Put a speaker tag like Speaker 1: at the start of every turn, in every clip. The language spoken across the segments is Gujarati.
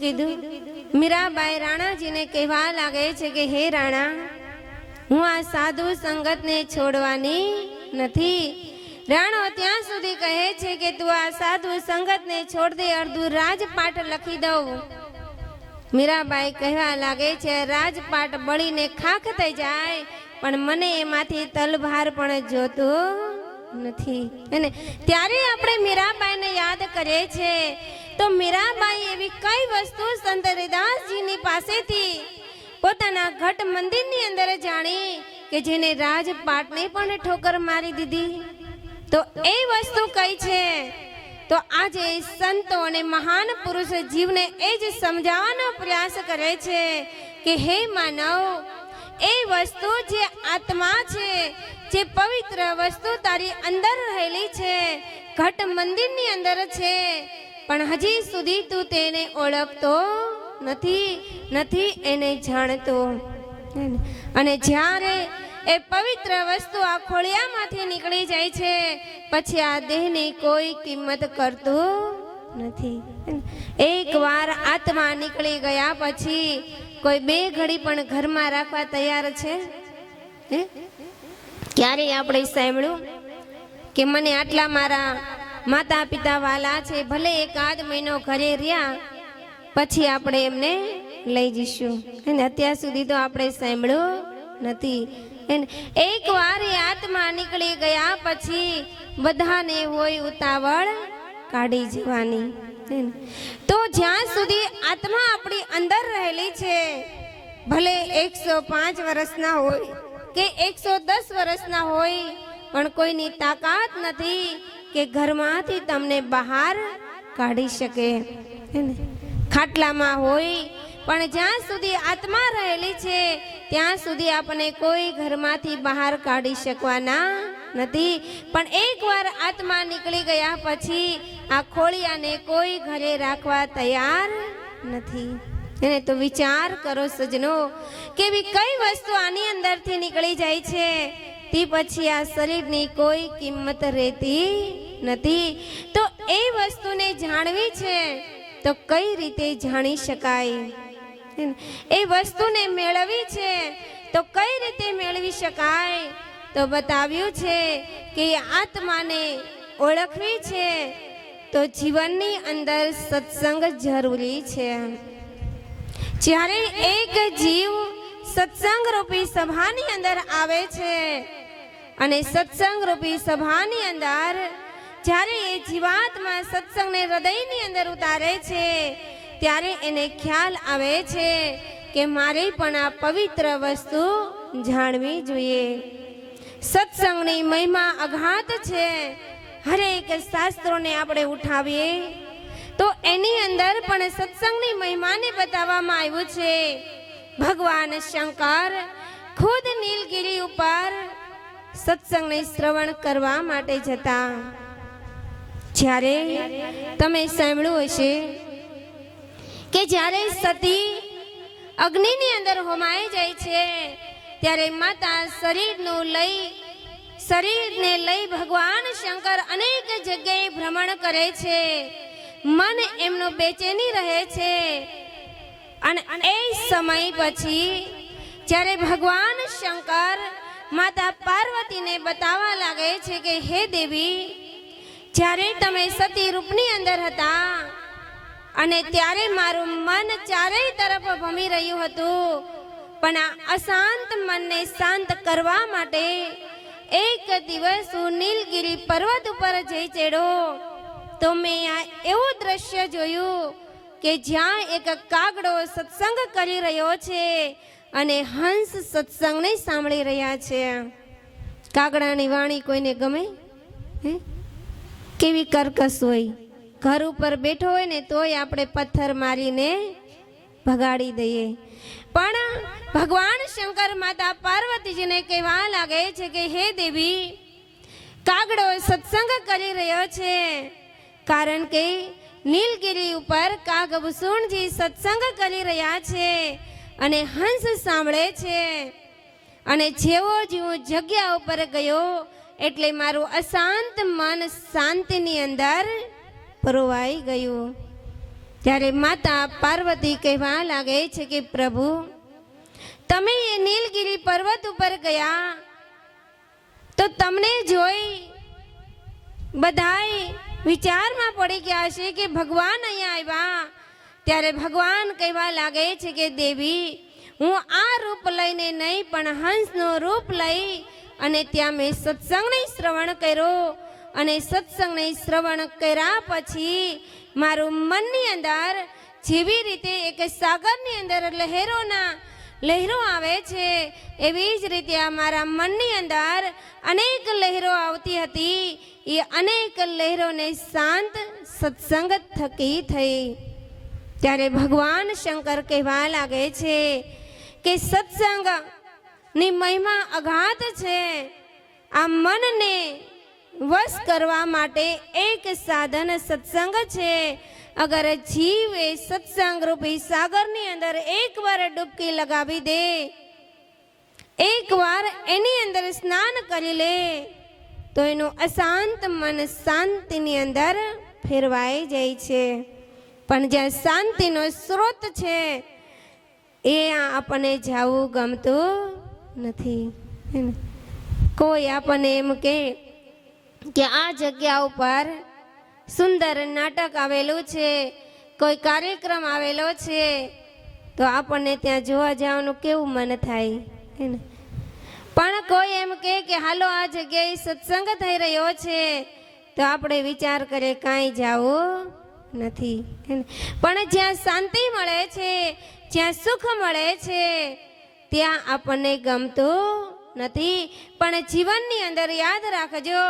Speaker 1: કીધું, મીરાબાઈ રાણાજીને કહેવા લાગે છે કે, હે રાણા, હું આ સાધુ સંગતને છોડવાની નથી. રાણો ત્યાં સુધી કહે છે કે, તું આ સાધુ સંગતને છોડ દે, અડધું રાજપાટ લખી દઉં. મીરાબાઈ કહેવા લાગે છે, રાજપાટ બળીને ખાખ થઈ જાય, પણ મને એમાંથી તલભાર પણ જોતો નથી. અને ત્યારે આપણે મીરાબાઈને યાદ કરીએ છે તો મીરાબાઈ એવી કઈ વસ્તુ સંત હરિદાસજીની પાસેથી પોતાના ઘટ મંદિરની અંદર જાણી કે જેને રાજપાટને પણ ઠોકર મારી દીધી? તો એ વસ્તુ કઈ છે? તો આજે સંતો અને મહાન પુરુષ જીવને એ જ સમજાવવાનો પ્રયાસ કરે છે કે હે માનવ, એ વસ્તુ જે આત્મા છે, જે પવિત્ર વસ્તુ તારી અંદર રહેલી છે, ઘટ મંદિરની અંદર છે પણ હજી સુધી તું તેને ઓળખતો નથી નથી એને જાણતો. અને જ્યારે એ પવિત્ર વસ્તુ આ ખોળિયામાંથી નીકળી જાય છે, પછી આ દેહની કોઈ કિંમત કરતું નથી. એક વાર આત્મા નીકળી ગયા પછી કોઈ બે ઘડી પણ ઘરમાં રાખવા તૈયાર છે? ક્યારેય ક્યારે આપણે સાંભળ્યું કે મને આટલા મારા માતા પિતા વાલા છે, ભલે એકાદ મહિનો ઘરે રહ્યા, પછી આપણે એમને લઈ જઈશું. અને અત્યાર સુધી તો આપણે સાંભળ્યું નથી. એક વાર આત્મા નીકળી ગયા, પછી બધાને હોય ઉતાવળ કાઢી જવાની. તો જ્યાં સુધી આત્મા આપણી અંદર રહેલી છે, ભલે એકસો પાંચ વર્ષના હોય કે એકસો દસ વર્ષના હોય, પણ કોઈની તાકાત નથી. કે ઘરમાંથી તમને બહાર કાઢી શકે. ખાટલામાં હોય, પણ જ્યાં સુધી આત્મા રહેલી છે, ત્યાં સુધી આપણને કોઈ ઘરમાંથી બહાર કાઢી શકવાના નથી. પણ એકવાર આત્મા નીકળી ગયા પછી આ ખોળિયાને કોઈ ઘરે રાખવા તૈયાર નથી. એને તો વિચાર કરો સજનો કેવી કઈ વસ્તુ આની અંદરથી નીકળી જાય છે? તે પછી આ શરીરની કોઈ કિંમત રહેતી નથી. તો એ વસ્તુને જાણવી છે, તો કઈ રીતે જાણી શકાય? એ વસ્તુને મેળવી છે, તો કઈ રીતે મેળવી શકાય? તો બતાવ્યું છે કે આત્માને ઓળખવી છે, તો જીવનની અંદર સત્સંગ જરૂરી છે. જ્યારે એક જીવ સત્સંગ રૂપી સભાની અંદર આવે છે અને સત્સંગ રૂપી સભાની અંદર જ્યારે એ જીવાત્મા સત્સંગને હૃદયની અંદર ઉતારે છે, ત્યારે એને ખ્યાલ આવે છે કે મારે પણ આ પવિત્ર વસ્તુ જાણવી જોઈએ. સત્સંગની મહિમા અઘાત છે. હરેક શાસ્ત્રોને આપણે ઉઠાવીએ. તો એની અંદર પણ સત્સંગની મહિમાને બતાવવામાં આવ્યું છે. ભગવાન શંકર ખુદ નીલગિરી ઉપર સત્સંગને શ્રવણ કરવા માટે જતા. જ્યારે તમે સાંભળ્યું હશે કે જ્યારે સતી અગ્નિની અંદર હોમાઈ જાય છે, ત્યારે માતા શરીરનું લઈ શરીરને લઈ ભગવાન શંકર અનેક જગ્યાએ ભ્રમણ કરે છે. મન એમનું બેચેની રહે છે. અને એ સમય પછી જ્યારે ભગવાન શંકર માતા પાર્વતીને બતાવવા લાગે છે કે, હે દેવી, જ્યારે તમે સતી રૂપની અંદર હતા અને ત્યારે મારું મન ચારેય તરફ ભમી રહ્યું હતું, પણ આ અશાંત મનને શાંત કરવા માટે એક દિવસ હું નીલગિરી પર્વત ઉપર જઈ ચડ્યો, તો મેં આ એવું દ્રશ્ય જોયું કે જ્યાં એક કાગડો સત્સંગ કરી રહ્યો છે અને હંસ સત્સંગને સાંભળી રહ્યા છે. કાગડાની વાણી કોઈને ગમે? હે? કેવી કર્કશ હોય? ઘર ઉપર બેઠો હોય ને તોય આપણે પથ્થર મારીને ભગાડી દઈએ. પણ ભગવાન શંકર માતા પાર્વતીજીને કહેવા લાગે છે કે, હે દેવી, કાગડો સત્સંગ કરી રહ્યો છે. કારણ કે નીલગિરી ઉપર કાગભૂષણજી સત્સંગ કરી રહ્યા છે. અને હંસ સાંભળે છે. અને જેવો જ હું જગ્યા ઉપર ગયો એટલે મારું અશાંત મન શાંતિની અંદર પરોવાઈ ગયું. ત્યારે માતા પાર્વતી કહેવા લાગે છે કે, પ્રભુ, તમે એ નીલગિરી પર્વત ઉપર ગયા, તો તમને જોઈ બધાય વિચારમાં પડી ગયા છે કે ભગવાન અહીંયા આવ્યા ત્યારે ભગવાન કહેવા લાગે છે કે, દેવી, હું આ રૂપ લઈને નહીં, પણ હંસનું રૂપ લઈ અને ત્યાં મેં સત્સંગને શ્રવણ કર્યો. અને સત્સંગને શ્રવણ કર્યા પછી મારું મનની અંદર જેવી રીતે એક સાગરની અંદર લહેરોના, લહેરો આવે છે, એવી જ રીતે આ મારા મનની અંદર અનેક લહેરો આવતી હતી. એ અનેક લહેરોને શાંત સત્સંગ થકી થઈ. ત્યારે ભગવાન શંકર કહેવા લાગે છે કે સત્સંગની મહિમા અગાધ છે. આ મનને વશ કરવા માટે એક સાધન સત્સંગ છે. અગર જીવ એ સત્સંગ રૂપી સાગરની અંદર એકવાર ડૂબકી લગાવી દે એકવાર એની અંદર સ્નાન કરી લે, તો એનું અશાંત મન શાંતિની અંદર ફેરવાઈ જાય છે. પણ જ્યાં શાંતિનો સ્રોત છે, એ આપણને જવું ગમતું નથી? કોઈ આપણને એમ કે કે આ જગ્યા ઉપર સુંદર નાટક આવેલું છે, કોઈ કાર્યક્રમ આવેલો છે, તો આપણને ત્યાં જોવા જવાનું કેવું મન થાય? હે ને? પણ કોઈ એમ કે કે હાલો આ જગ્યાએ સત્સંગ થઈ રહ્યો છે, તો આપણે વિચાર કરીએ કાંઈ જાવું નથી પણ જ્યાં શાંતિ મળે છે, જ્યાં સુખ મળે છે, ત્યાં આપણને ગમતું નથી. પણ જીવનની અંદર યાદ રાખજો,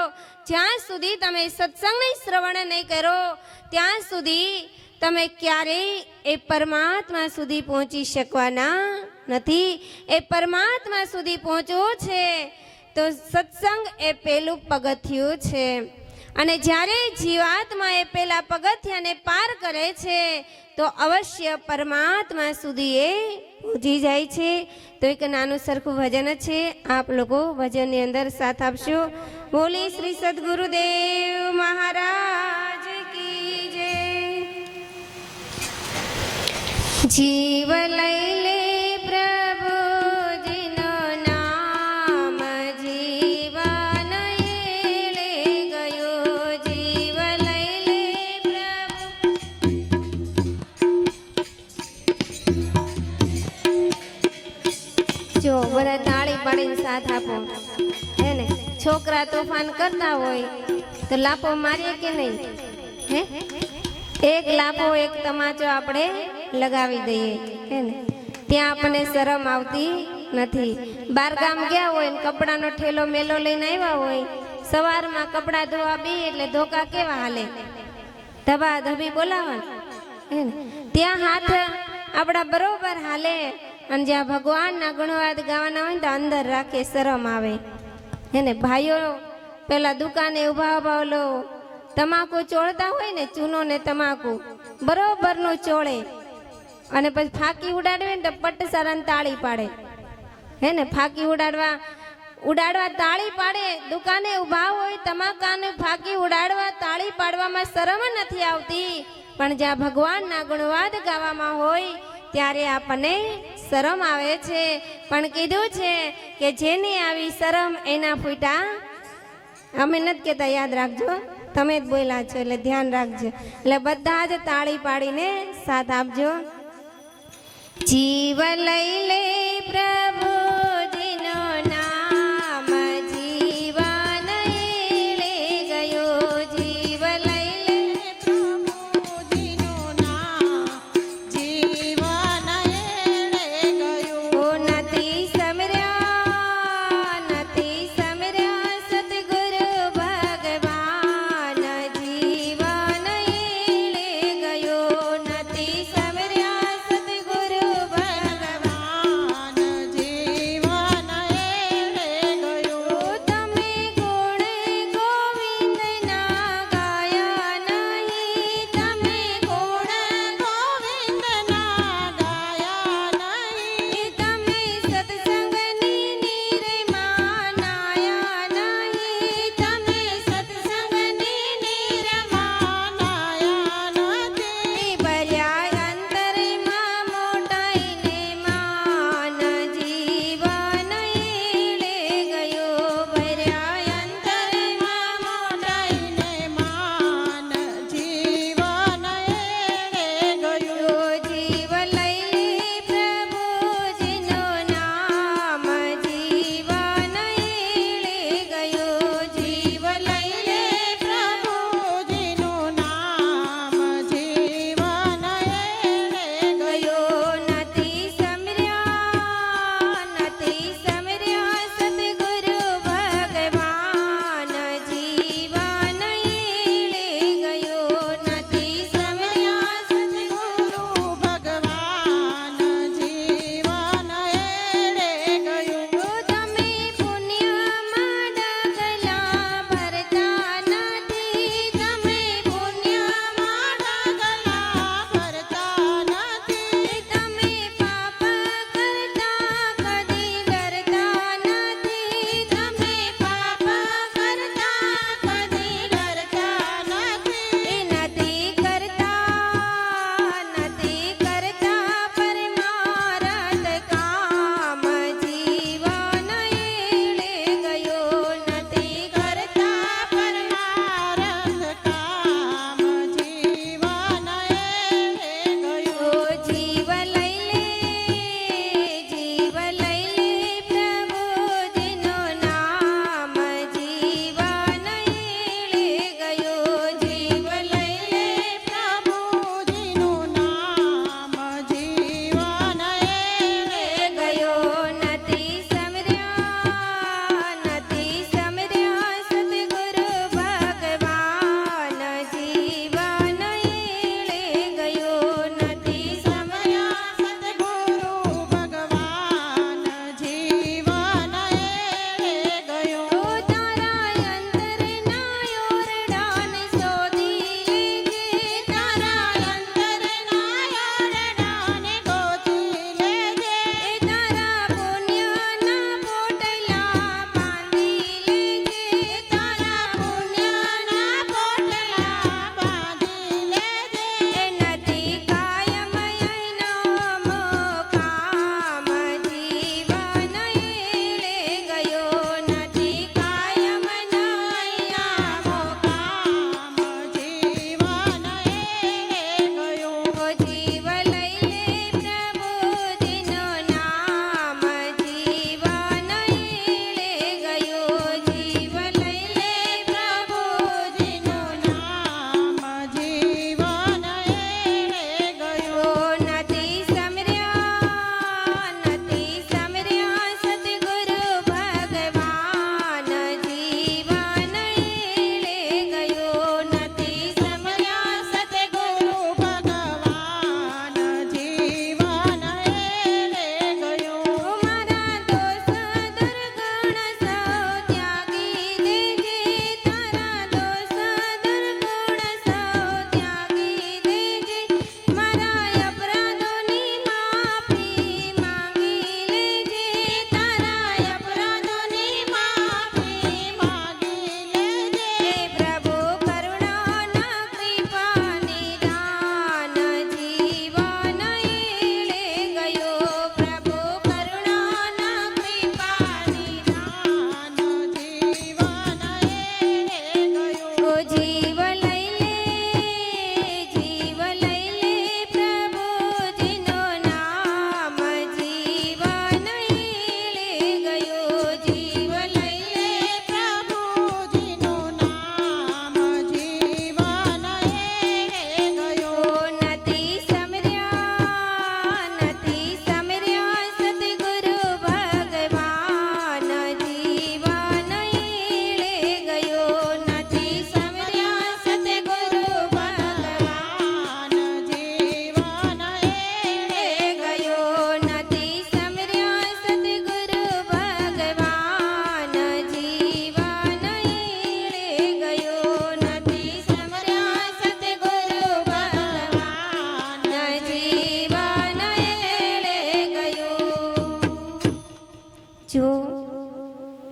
Speaker 1: જ્યાં સુધી તમે સત્સંગની શ્રવણ નહીં કરો, ત્યાં સુધી તમે ક્યારેય એ પરમાત્મા સુધી પહોંચી શકવાના નથી. એ પરમાત્મા સુધી પહોંચવું છે, તો સત્સંગ એ પેલું પગથિયું છે. અને જ્યારે જીવાત્મા એ પેલા પગથિયાને પાર કરે છે, તો અવશ્ય પરમાત્મા સુધી એ પહોંચી જાય છે. તો એક નાનું સરખું ભજન છે, આપ લોકો ભજનની અંદર સાથ આપશો. બોલી શ્રી સદગુરુદેવ મહારાજ કી જય. જીવ પાડીને સાથ આપો હે ને છોકરા તોફાન કરતા હોય તો લાપો મારીએ કે નહીં? હે? એક લાપો, એક તમાચો આપણે લગાવી દઈએ. હે ને ત્યાં આપણને શરમ આવતી નથી. બારગામ ગયા હોય ને કપડાનો ઠેલો મેલો લઈને આવ્યા હોય, સવારમાં કપડાં ધોવા બી એટલે ધોકા કેવા હાલે? ધબા ધબી બોલાવા ત્યાં હાથ આપણા બરોબર હાલે. અને જ્યાં ભગવાનના ગુણવાદ ગાવાના હોય તો અંદર રાખે, શરમ આવે. એને ભાઈઓ, પેલા દુકાને ઊભા ઊભા ઓલો તમાકુ ચોળતા હોય ને, ચૂનો ને તમાકુ, બરોબરનું ચોળે. અને પછી ફાકી ઉડાડવે ને તો પટ્ટ સારાને તાળી પાડે. હે ને ફાકી ઉડાડવા ઉડાડવા તાળી પાડે. દુકાને ઊભા હોય, તમાકાને ફાકી ઉડાડવા, તાળી પાડવામાં શરમ નથી આવતી. પણ જ્યાં ભગવાનના ગુણવાદ ગાવામાં હોય ત્યારે આપણને શરમ આવે છે. પણ કીધું છે કે જેની આવી શરમ એના ફૂટા અમે નથી કહેતા, યાદ રાખજો. તમે જ બોલ્યા છો, એટલે ધ્યાન રાખજો. એટલે બધા જ તાળી પાડીને સાથ આપજો. જીવ લઈ લે પ્રભુજીનો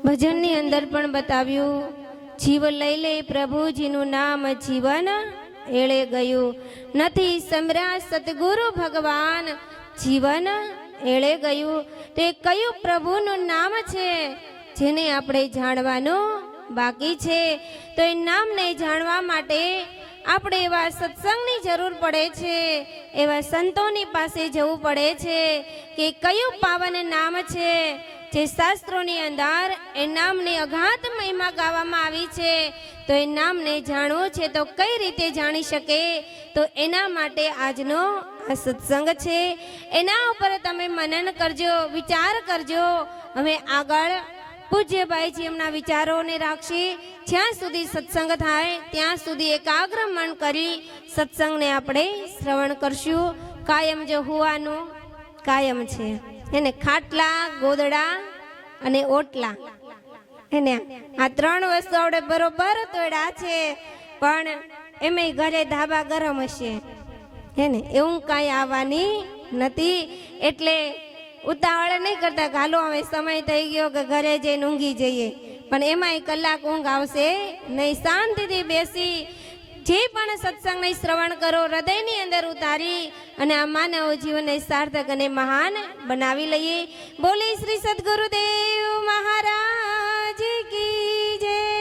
Speaker 1: ભજનની અંદર પણ બતાવ્યું, જીવ લઈ લે પ્રભુજીનું નામ, જીવન એળે ગયું. નથી સમ્રાટ સદગુરુ ભગવાન, જીવન એળે ગયું. તે કયું પ્રભુનું નામ છે, જેને આપણે જાણવાનું બાકી છે? તો એ નામને જાણવા માટે આપણે એવા સત્સંગની જરૂર પડે છે, એવા સંતોની પાસે જવું પડે છે કે કયું પાવન નામ છે? જે શાસ્ત્રોની અંદર એ નામની અગાધ મહિમા ગાવામાં આવી છે, તો એ નામને જાણવું છે તો કઈ રીતે જાણી શકે? તો એના માટે આજનો આ સત્સંગ છે. એના ઉપર તમે મનન કરજો, વિચાર કરજો. હવે આગળ પૂજ્યભાઈજી એમના વિચારોને રાખશે. જ્યાં સુધી સત્સંગ થાય, ત્યાં સુધી એકાગ્ર મન કરી સત્સંગને આપણે શ્રવણ કરશું. કાયમ જે હોવાનું, કાયમ છે. એને ખાટલા, ગોદડા અને ઓટલા. એને આ ત્રણ વસ્તુ આપણે બરોબર તોડ્યા છે, પણ એમાંય ઘરે ધાબા ગરમ હશે. હેને એવું કાંઈ આવવાની નથી, એટલે ઉતાવળ નહીં કરતા હાલો હવે સમય થઈ ગયો કે ઘરે જઈને ઊંઘી જઈએ. પણ એમાંય કલાક ઊંઘ આવશે નહીં. શાંતિથી બેસી જે પણ સત્સંગને શ્રવણ કરો, હૃદયની અંદર ઉતારી અને આ માનવ જીવનને સાર્થક અને મહાન બનાવી લઈએ. બોલે શ્રી સદગુરુદેવ મહારાજ કી જય.